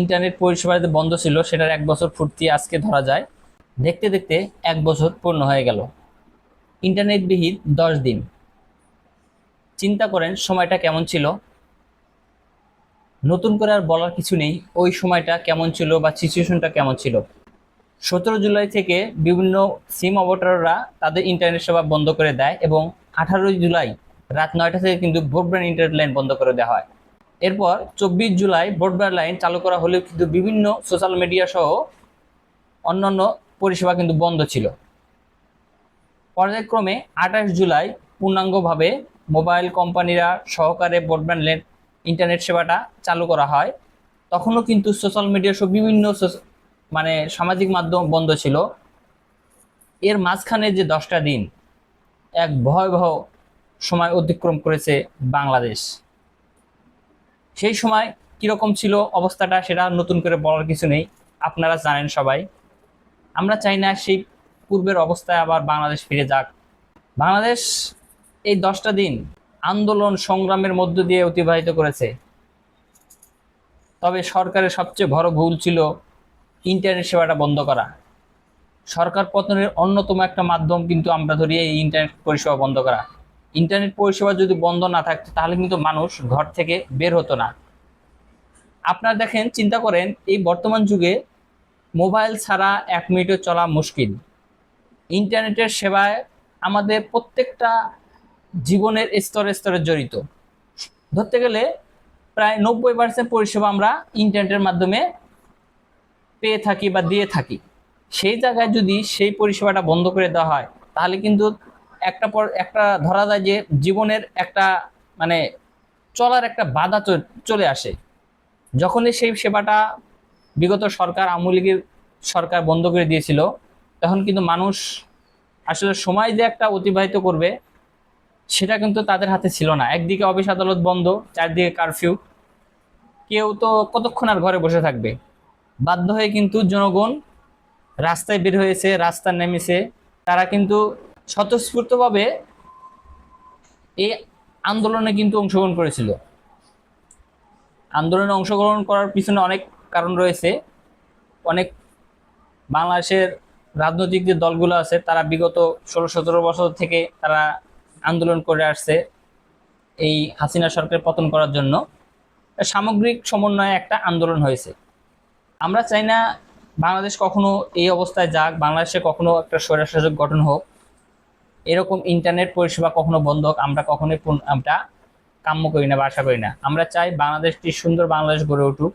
Internet পরিষেবা যে বন্ধ ছিল, সেটার এক বছর ফুর্তি আজকে ধরা যায়। দেখতে দেখতে এক বছর পূর্ণ হয়ে গেল। ইন্টারনেটবিহীন দশ দিন। চিন্তা করেন সময়টা কেমন ছিল? নতুন করে আর বলার কিছু নেই, ওই সময়টা কেমন ছিল বা সিচুয়েশনটা কেমন ছিল? সতেরো জুলাই থেকে বিভিন্ন সিম অপারেটররা তাদের ইন্টারনেট সেবা বন্ধ করে দেয় এবং আঠারোই জুলাই রাত নয়টা থেকে কিন্তু ব্রডব্যান্ড ইন্টারনেট লাইন বন্ধ করে দেওয়া হয়। এরপর চব্বিশ জুলাই ব্রডব্যান্ড লাইন চালু করা হলেও কিন্তু বিভিন্ন সোশ্যাল মিডিয়া সহ অন্যান্য পরিষেবা কিন্তু বন্ধ ছিল। পর্যায়ক্রমে আঠাশ জুলাই পূর্ণাঙ্গভাবে মোবাইল কোম্পানিরা সহকারে ব্রডব্যান্ড লেন ইন্টারনেট সেবাটা চালু করা হয়। তখনও কিন্তু সোশ্যাল মিডিয়া সব বিভিন্ন মানে সামাজিক মাধ্যম বন্ধ ছিল। এর মাঝখানে যে দশটা দিন, এক ভয়াবহ সময় অতিক্রম করেছে বাংলাদেশ। সেই সময় কীরকম ছিল অবস্থাটা সেটা নতুন করে বলার কিছু নেই। আপনারা জানেন সবাই। আমরা চাই না সেই পূর্বের অবস্থায় আবার বাংলাদেশ ফিরে যাক। বাংলাদেশ এই দশটা দিন আন্দোলন সংগ্রামের মধ্য দিয়ে অতিবাহিত করেছে। তবে সরকারের সবচেয়ে বড় ভুল ছিল ইন্টারনেট সেবাটা বন্ধ করা। সরকার পতনের অন্যতম একটা মাধ্যম কিন্তু আমরা ধরি এই ইন্টারনেট পরিষেবা বন্ধ করা। ইন্টারনেট পরিষেবা যদি বন্ধ না থাকতো, তাহলে কিন্তু মানুষ ঘর থেকে বের হতো না। আপনারা দেখেন, চিন্তা করেন, এই বর্তমান যুগে মোবাইল ছাড়া এক মিনিটও চলা মুশকিল। ইন্টারনেটের সেবায় আমাদের প্রত্যেকটা জীবনের স্তরে স্তরে জড়িত। ধরতে গেলে প্রায় নব্বই পার্সেন্ট পরিষেবা আমরা ইন্টারনেটের মাধ্যমে পেয়ে থাকি বা দিয়ে থাকি। সেই জায়গায় যদি সেই পরিষেবাটা বন্ধ করে দেওয়া হয়, তাহলে কিন্তু একটা পর, একটা ধরা যায় যে জীবনের একটা মানে চলার একটা বাধা চলে আসে। যখনই সেই সেবাটা বিগত সরকার, আওয়ামী লীগের সরকার বন্ধ করে দিয়েছিল, তখন কিন্তু মানুষ আসলে সময় যে একটা অতিবাহিত করবে, সেটা কিন্তু তাদের হাতে ছিল না। একদিকে অফিস আদালত বন্ধ, চারদিকে কারফিউ। কেউ তো কতক্ষণ আর ঘরে বসে থাকবে? বাধ্য হয়ে কিন্তু জনগণ রাস্তায় বের হয়েছে রাস্তায় নেমেছে। তারা কিন্তু স্বতঃস্ফূর্তভাবে এই আন্দোলনে কিন্তু অংশগ্রহণ করেছিল। আন্দোলনে অংশগ্রহণ করার পিছনে অনেক কারণ রয়েছে। অনেক বাংলাদেশের রাজনৈতিক যে দলগুলো আছে, তারা বিগত ষোলো সতেরো বছর থেকে তারা আন্দোলন করে আসছে এই হাসিনা সরকার পতন করার জন্য। সামগ্রিক সমন্বয়ে একটা আন্দোলন হয়েছে। আমরা চাই না বাংলাদেশ কখনো এই অবস্থায় যাক, বাংলাদেশে কখনো একটা স্বৈরশাসক গঠন হোক। এরকম ইন্টারনেট পরিষেবা কখনো বন্ধ হোক, আমরা কখনোই আমরা কাম্য করি না বা আশা করি না। আমরা চাই বাংলাদেশটি সুন্দর বাংলাদেশ গড়ে উঠুক।